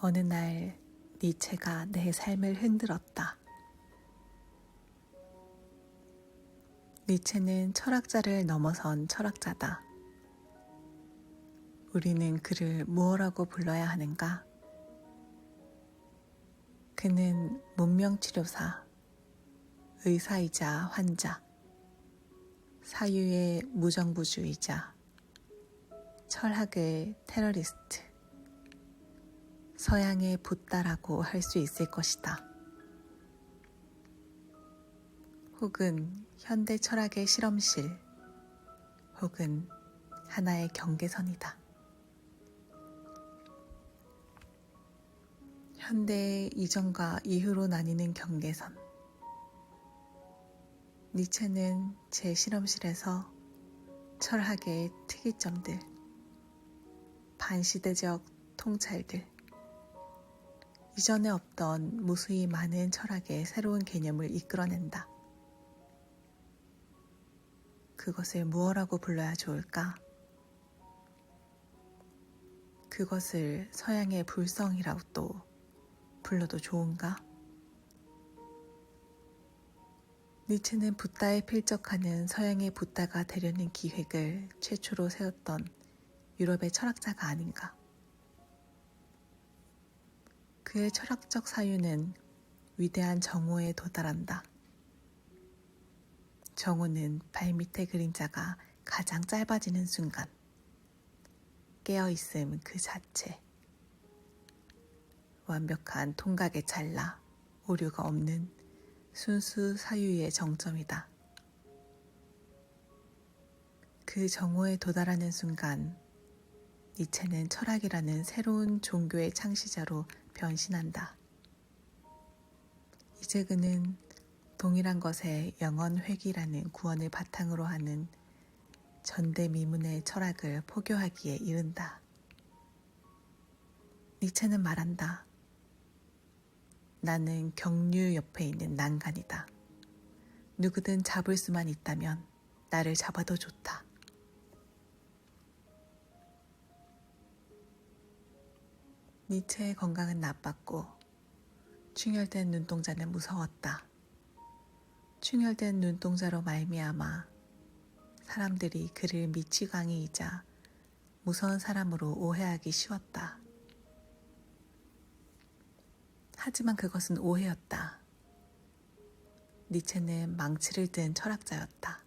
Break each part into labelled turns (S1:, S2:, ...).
S1: 어느 날 니체가 내 삶을 흔들었다. 니체는 철학자를 넘어선 철학자다. 우리는 그를 무엇라고 불러야 하는가? 그는 문명치료사, 의사이자 환자, 사유의 무정부주의자, 철학의 테러리스트, 서양의 붓다라고 할 수 있을 것이다. 혹은 현대 철학의 실험실, 혹은 하나의 경계선이다. 현대의 이전과 이후로 나뉘는 경계선. 니체는 제 실험실에서 철학의 특이점들, 반시대적 통찰들, 이전에 없던 무수히 많은 철학의 새로운 개념을 이끌어낸다. 그것을 무엇라고 불러야 좋을까? 그것을 서양의 불성이라고 또 불러도 좋은가? 니체는 붓다에 필적하는 서양의 붓다가 되려는 기획을 최초로 세웠던 유럽의 철학자가 아닌가? 그의 철학적 사유는 위대한 정오에 도달한다. 정오는 발밑의 그림자가 가장 짧아지는 순간, 깨어있음 그 자체. 완벽한 통각의 찰나, 오류가 없는 순수 사유의 정점이다. 그 정오에 도달하는 순간, 니체는 철학이라는 새로운 종교의 창시자로 변신한다. 이제 그는 동일한 것에 영원 회귀라는 구원을 바탕으로 하는 전대미문의 철학을 포교하기에 이른다. 니체는 말한다. 나는 경류 옆에 있는 난간이다. 누구든 잡을 수만 있다면 나를 잡아도 좋다. 니체의 건강은 나빴고 충혈된 눈동자는 무서웠다. 충혈된 눈동자로 말미암아 사람들이 그를 미치광이이자 무서운 사람으로 오해하기 쉬웠다. 하지만 그것은 오해였다. 니체는 망치를 든 철학자였다.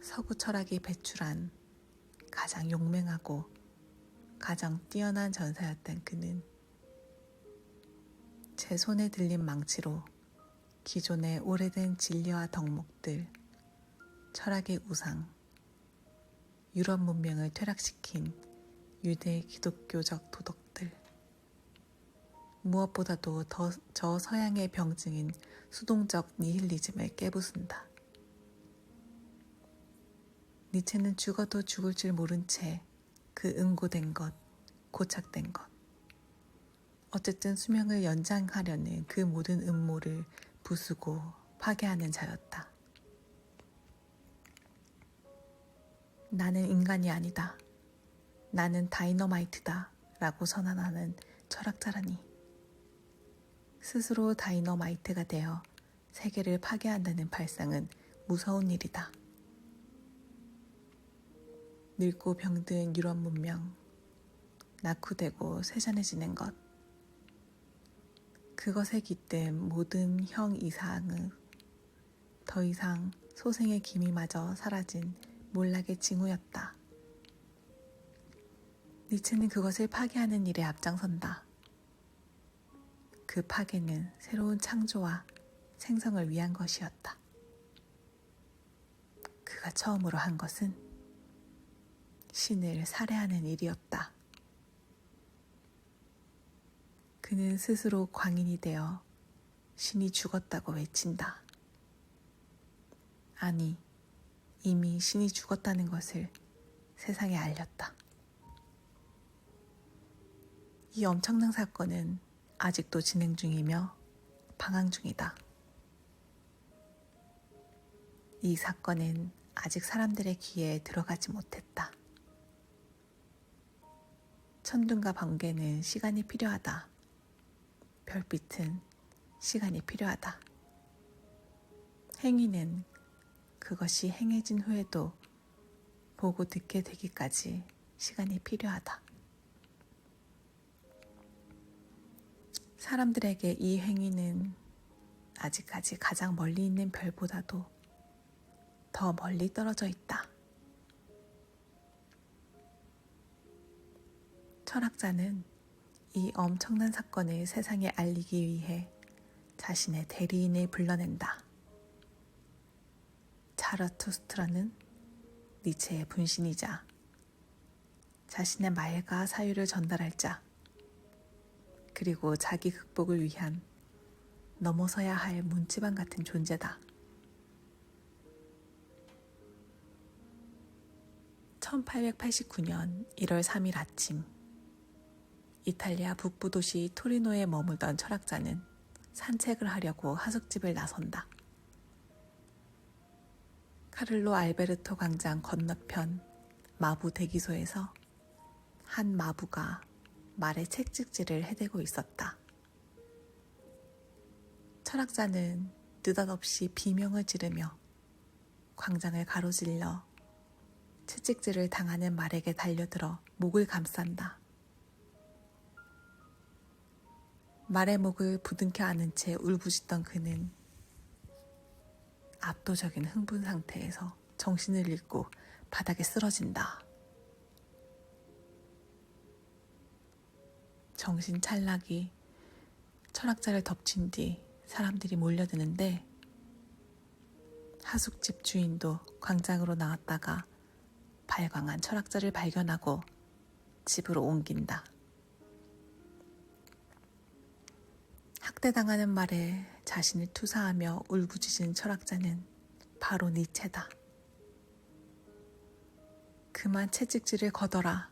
S1: 서구 철학이 배출한 가장 용맹하고 가장 뛰어난 전사였던 그는 제 손에 들린 망치로 기존의 오래된 진리와 덕목들, 철학의 우상, 유럽 문명을 퇴락시킨 유대 기독교적 도덕들, 무엇보다도 더 저 서양의 병증인 수동적 니힐리즘을 깨부순다. 니체는 죽어도 죽을 줄 모른 채 그 응고된 것, 고착된 것. 어쨌든 수명을 연장하려는 그 모든 음모를 부수고 파괴하는 자였다. 나는 인간이 아니다. 나는 다이너마이트다. 라고 선언하는 철학자라니. 스스로 다이너마이트가 되어 세계를 파괴한다는 발상은 무서운 일이다. 늙고 병든 유럽 문명, 낙후되고 세잔해지는 것. 그것에 깃든 모든 형 이상은 더 이상 소생의 기미마저 사라진 몰락의 징후였다. 니체는 그것을 파괴하는 일에 앞장선다. 그 파괴는 새로운 창조와 생성을 위한 것이었다. 그가 처음으로 한 것은 신을 살해하는 일이었다. 그는 스스로 광인이 되어 신이 죽었다고 외친다. 아니, 이미 신이 죽었다는 것을 세상에 알렸다. 이 엄청난 사건은 아직도 진행 중이며 방황 중이다. 이 사건은 아직 사람들의 귀에 들어가지 못했다. 천둥과 번개는 시간이 필요하다. 별빛은 시간이 필요하다. 행위는 그것이 행해진 후에도 보고 듣게 되기까지 시간이 필요하다. 사람들에게 이 행위는 아직까지 가장 멀리 있는 별보다도 더 멀리 떨어져 있다. 철학자는 이 엄청난 사건을 세상에 알리기 위해 자신의 대리인을 불러낸다. 자라투스트라는 니체의 분신이자 자신의 말과 사유를 전달할 자, 그리고 자기 극복을 위한 넘어서야 할 문지방 같은 존재다. 1889년 1월 3일 아침, 이탈리아 북부 도시 토리노에 머물던 철학자는 산책을 하려고 하숙집을 나선다. 카를로 알베르토 광장 건너편 마부 대기소에서 한 마부가 말에 책찍질을 해대고 있었다. 철학자는 느닷없이 비명을 지르며 광장을 가로질러 채찍질을 당하는 말에게 달려들어 목을 감싼다. 말의 목을 부둥켜 안은 채 울부짖던 그는 압도적인 흥분 상태에서 정신을 잃고 바닥에 쓰러진다. 정신 찰나기 철학자를 덮친 뒤 사람들이 몰려드는데 하숙집 주인도 광장으로 나왔다가 발광한 철학자를 발견하고 집으로 옮긴다. 학대당하는 말에 자신을 투사하며 울부짖은 철학자는 바로 니체다. 그만 채찍질을 거둬라.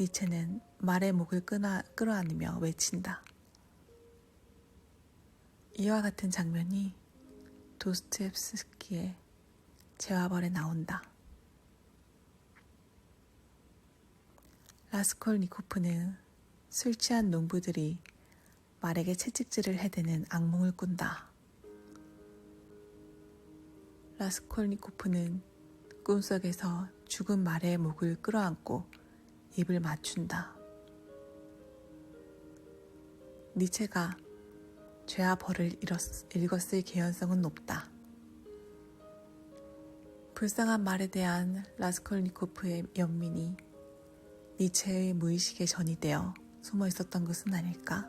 S1: 니체는 말의 목을 끊어, 끌어안으며 외친다. 이와 같은 장면이 도스토옙스키의 재화벌에 나온다. 라스콜니코프는 술 취한 농부들이 말에게 채찍질을 해대는 악몽을 꾼다. 라스콜니코프는 꿈속에서 죽은 말의 목을 끌어안고 입을 맞춘다. 니체가 죄와 벌을 읽었을 개연성은 높다. 불쌍한 말에 대한 라스콜니코프의 연민이 니체의 무의식에 전이되어 숨어 있었던 것은 아닐까?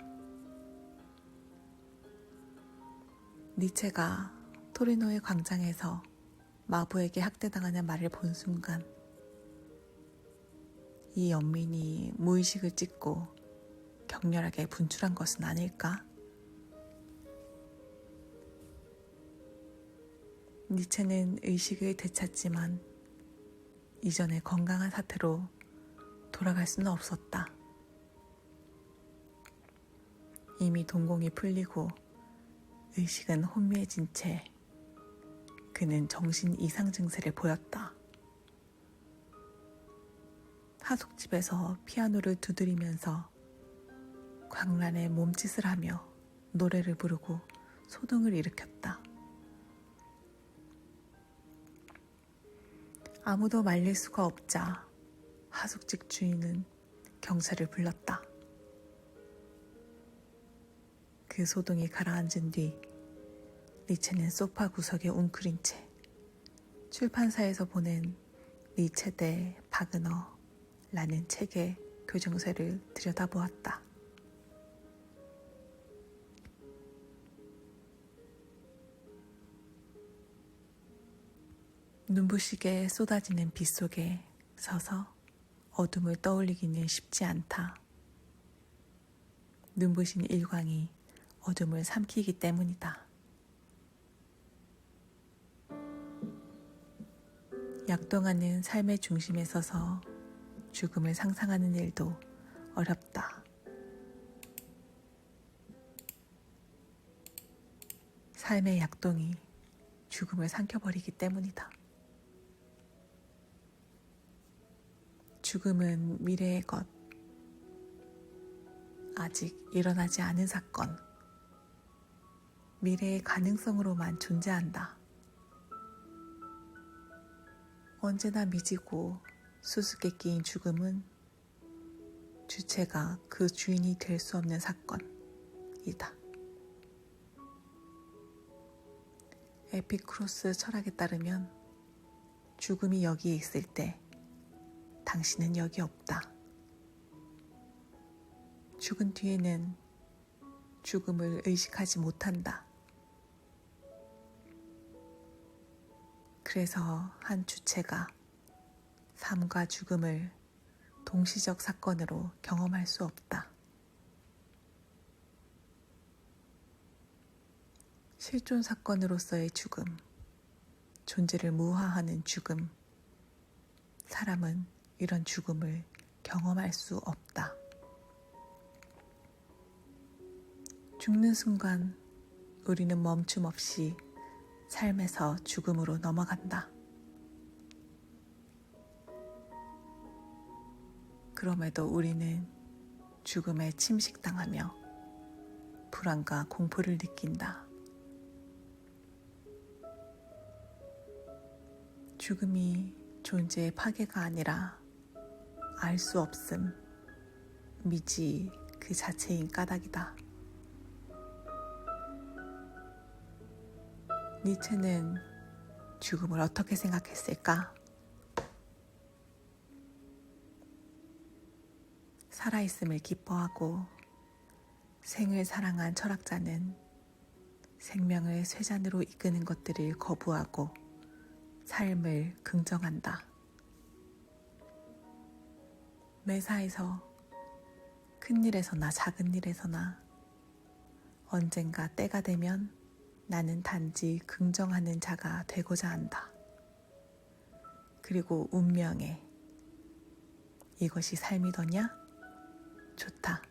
S1: 니체가 토리노의 광장에서 마부에게 학대당하는 말을 본 순간 이 연민이 무의식을 찢고 격렬하게 분출한 것은 아닐까? 니체는 의식을 되찾지만 이전의 건강한 사태로 돌아갈 수는 없었다. 이미 동공이 풀리고 의식은 혼미해진 채 그는 정신 이상 증세를 보였다. 하숙집에서 피아노를 두드리면서 광란에 몸짓을 하며 노래를 부르고 소동을 일으켰다. 아무도 말릴 수가 없자 하숙집 주인은 경찰을 불렀다. 그 소동이 가라앉은 뒤 리체는 소파 구석에 웅크린 채 출판사에서 보낸 리체 대 바그너라는 책의 교정서를 들여다보았다. 눈부시게 쏟아지는 빛 속에 서서 어둠을 떠올리기는 쉽지 않다. 눈부신 일광이 어둠을 삼키기 때문이다. 약동하는 삶의 중심에 서서 죽음을 상상하는 일도 어렵다. 삶의 약동이 죽음을 삼켜버리기 때문이다. 죽음은 미래의 것, 아직 일어나지 않은 사건, 미래의 가능성으로만 존재한다. 언제나 미지고 수수께끼인 죽음은 주체가 그 주인이 될 수 없는 사건이다. 에피크로스 철학에 따르면 죽음이 여기에 있을 때 당신은 여기 없다. 죽은 뒤에는 죽음을 의식하지 못한다. 그래서 한 주체가 삶과 죽음을 동시적 사건으로 경험할 수 없다. 실존 사건으로서의 죽음, 존재를 무화하는 죽음, 사람은 이런 죽음을 경험할 수 없다. 죽는 순간 우리는 멈춤 없이 삶에서 죽음으로 넘어간다. 그럼에도 우리는 죽음에 침식당하며 불안과 공포를 느낀다. 죽음이 존재의 파괴가 아니라 알 수 없음, 미지 그 자체인 까닭이다. 니체는 죽음을 어떻게 생각했을까? 살아있음을 기뻐하고 생을 사랑한 철학자는 생명을 쇠잔으로 이끄는 것들을 거부하고 삶을 긍정한다. 매사에서 큰 일에서나 작은 일에서나 언젠가 때가 되면 나는 단지 긍정하는 자가 되고자 한다. 그리고 운명에 이것이 삶이더냐? 좋다.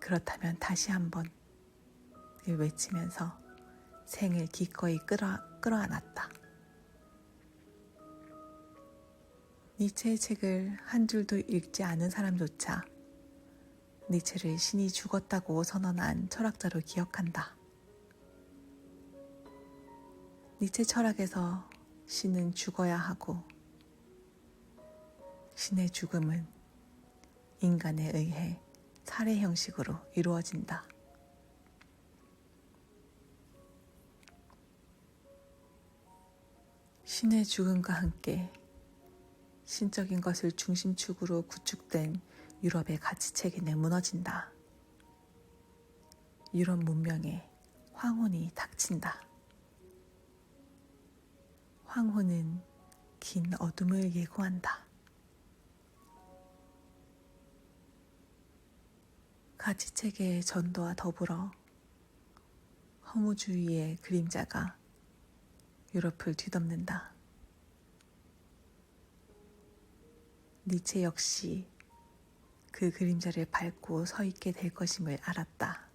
S1: 그렇다면 다시 한번 외치면서 생을 기꺼이 끌어, 끌어안았다. 니체의 책을 한 줄도 읽지 않은 사람조차 니체를 신이 죽었다고 선언한 철학자로 기억한다. 니체 철학에서 신은 죽어야 하고 신의 죽음은 인간에 의해 살해 형식으로 이루어진다. 신의 죽음과 함께 신적인 것을 중심축으로 구축된 유럽의 가치 체계는 무너진다. 유럽 문명에 황혼이 닥친다. 황혼은 긴 어둠을 예고한다. 체계의 전도와 더불어 허무주의의 그림자가 유럽을 뒤덮는다. 니체 역시 그 그림자를 밟고 서 있게 될 것임을 알았다.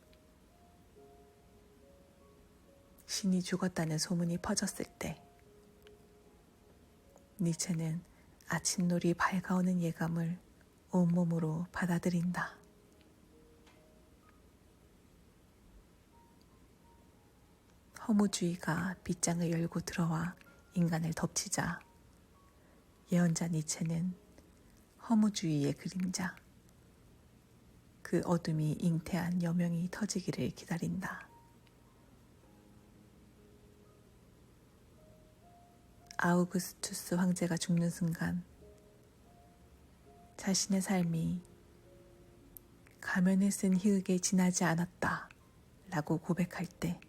S1: 신이 죽었다는 소문이 퍼졌을 때, 니체는 아침놀이 밝아오는 예감을 온몸으로 받아들인다. 허무주의가 빗장을 열고 들어와 인간을 덮치자 예언자 니체는 허무주의의 그림자 그 어둠이 잉태한 여명이 터지기를 기다린다. 아우구스투스 황제가 죽는 순간 자신의 삶이 가면을 쓴 희극에 지나지 않았다 라고 고백할 때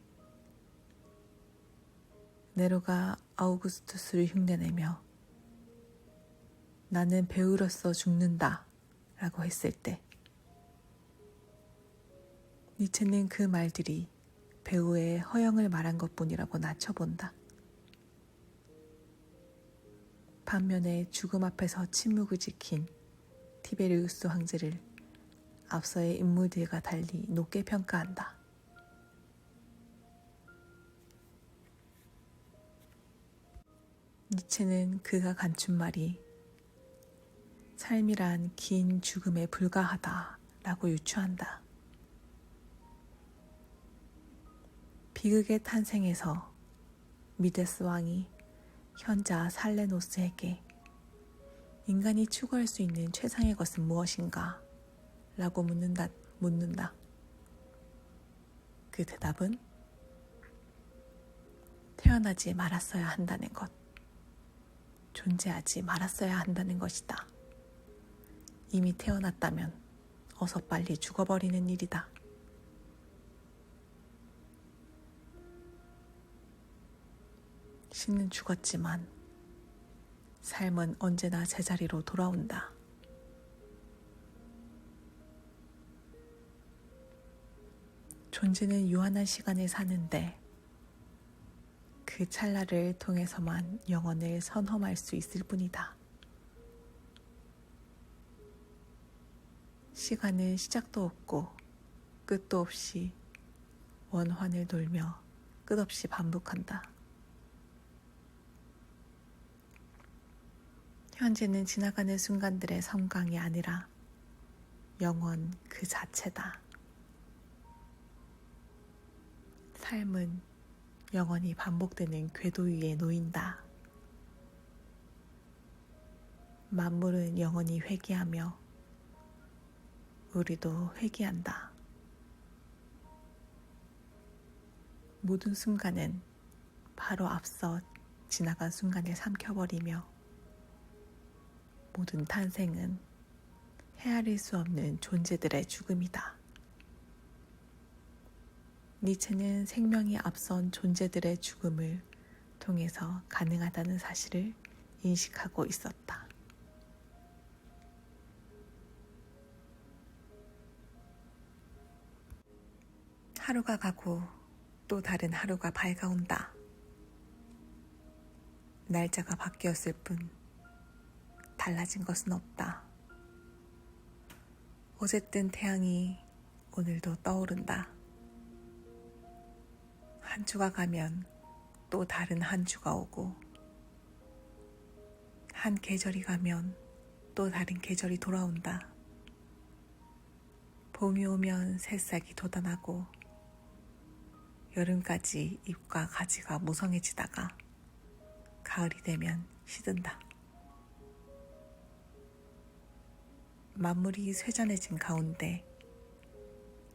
S1: 네로가 아우구스투스를 흉내내며 나는 배우로서 죽는다 라고 했을 때 니체는 그 말들이 배우의 허영을 말한 것 뿐이라고 낮춰본다. 반면에 죽음 앞에서 침묵을 지킨 티베리우스 황제를 앞서의 인물들과 달리 높게 평가한다. 니체는 그가 간춘 말이 삶이란 긴 죽음에 불과하다 라고 유추한다. 비극의 탄생에서 미데스 왕이 현자 살레노스에게 인간이 추구할 수 있는 최상의 것은 무엇인가? 라고 묻는다, 묻는다. 그 대답은 태어나지 말았어야 한다는 것. 존재하지 말았어야 한다는 것이다. 이미 태어났다면 어서 빨리 죽어버리는 일이다. 신은 죽었지만 삶은 언제나 제자리로 돌아온다. 존재는 유한한 시간을 사는데 그 찰나를 통해서만 영혼을 선험할 수 있을 뿐이다. 시간은 시작도 없고 끝도 없이 원환을 돌며 끝없이 반복한다. 현재는 지나가는 순간들의 섬광이 아니라 영원 그 자체다. 삶은 영원히 반복되는 궤도 위에 놓인다. 만물은 영원히 회귀하며 우리도 회귀한다. 모든 순간은 바로 앞서 지나간 순간을 삼켜버리며 모든 탄생은 헤아릴 수 없는 존재들의 죽음이다. 니체는 생명이 앞선 존재들의 죽음을 통해서 가능하다는 사실을 인식하고 있었다. 하루가 가고 또 다른 하루가 밝아온다. 날짜가 바뀌었을 뿐 달라진 것은 없다. 어제 뜬 태양이 오늘도 떠오른다. 한 주가 가면 또 다른 한 주가 오고, 한 계절이 가면 또 다른 계절이 돌아온다. 봄이 오면 새싹이 돋아나고, 여름까지 잎과 가지가 무성해지다가, 가을이 되면 시든다. 만물이 쇠잔해진 가운데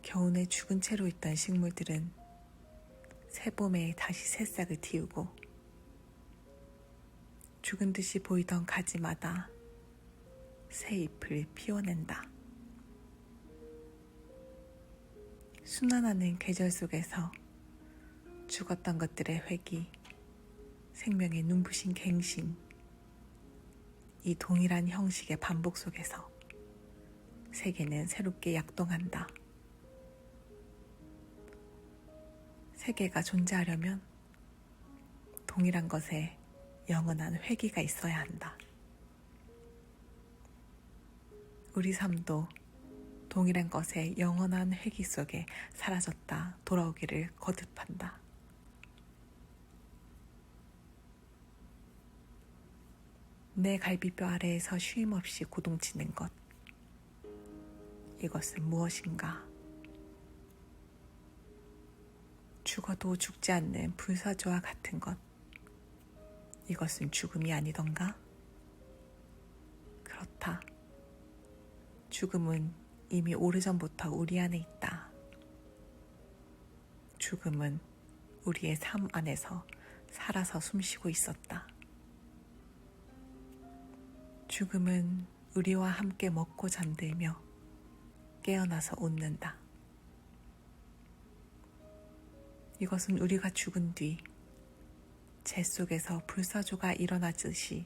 S1: 겨우내 죽은 채로 있던 식물들은 새봄에 다시 새싹을 틔우고 죽은 듯이 보이던 가지마다 새 잎을 피워낸다. 순환하는 계절 속에서 죽었던 것들의 회기, 생명의 눈부신 갱신, 이 동일한 형식의 반복 속에서 세계는 새롭게 약동한다. 세계가 존재하려면 동일한 것에 영원한 회기가 있어야 한다. 우리 삶도 동일한 것의 영원한 회기 속에 사라졌다 돌아오기를 거듭한다. 내 갈비뼈 아래에서 쉼 없이 고동치는 것. 이것은 무엇인가? 죽어도 죽지 않는 불사조와 같은 것. 이것은 죽음이 아니던가? 그렇다. 죽음은 이미 오래전부터 우리 안에 있다. 죽음은 우리의 삶 안에서 살아서 숨쉬고 있었다. 죽음은 우리와 함께 먹고 잠들며 깨어나서 웃는다. 이것은 우리가 죽은 뒤 재 속에서 불사조가 일어나듯이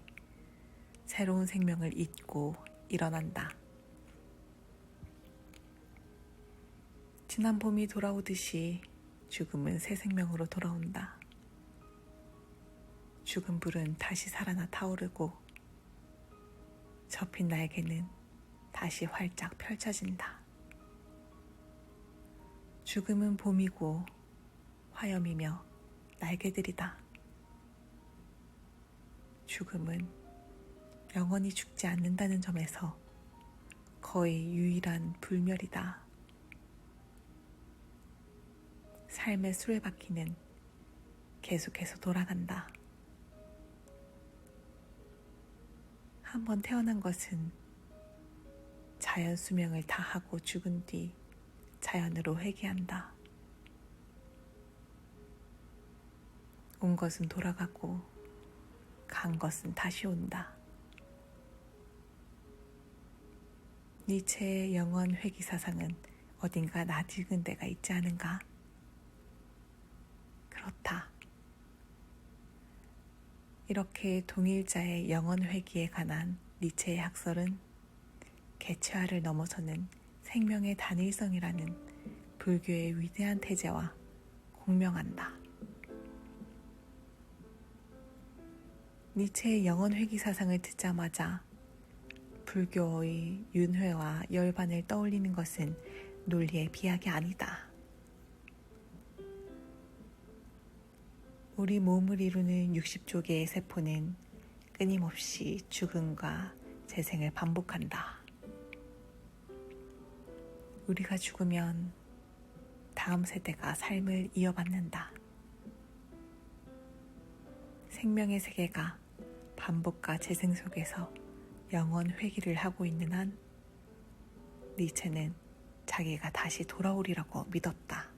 S1: 새로운 생명을 잇고 일어난다. 지난 봄이 돌아오듯이 죽음은 새 생명으로 돌아온다. 죽은 불은 다시 살아나 타오르고 접힌 날개는 다시 활짝 펼쳐진다. 죽음은 봄이고 화염이며 날개들이다. 죽음은 영원히 죽지 않는다는 점에서 거의 유일한 불멸이다. 삶의 수레바퀴는 계속해서 돌아간다. 한번 태어난 것은 자연 수명을 다하고 죽은 뒤 자연으로 회귀한다. 온 것은 돌아가고 간 것은 다시 온다. 니체의 영원 회귀 사상은 어딘가 낯익은 데가 있지 않은가? 그렇다. 이렇게 동일자의 영원 회귀에 관한 니체의 학설은 개체화를 넘어서는 생명의 단일성이라는 불교의 위대한 태제와 공명한다. 니체의 영원 회귀 사상을 듣자마자 불교의 윤회와 열반을 떠올리는 것은 논리의 비약이 아니다. 우리 몸을 이루는 60조 개의 세포는 끊임없이 죽음과 재생을 반복한다. 우리가 죽으면 다음 세대가 삶을 이어받는다. 생명의 세계가 반복과 재생 속에서 영원 회귀를 하고 있는 한 니체는 자기가 다시 돌아오리라고 믿었다.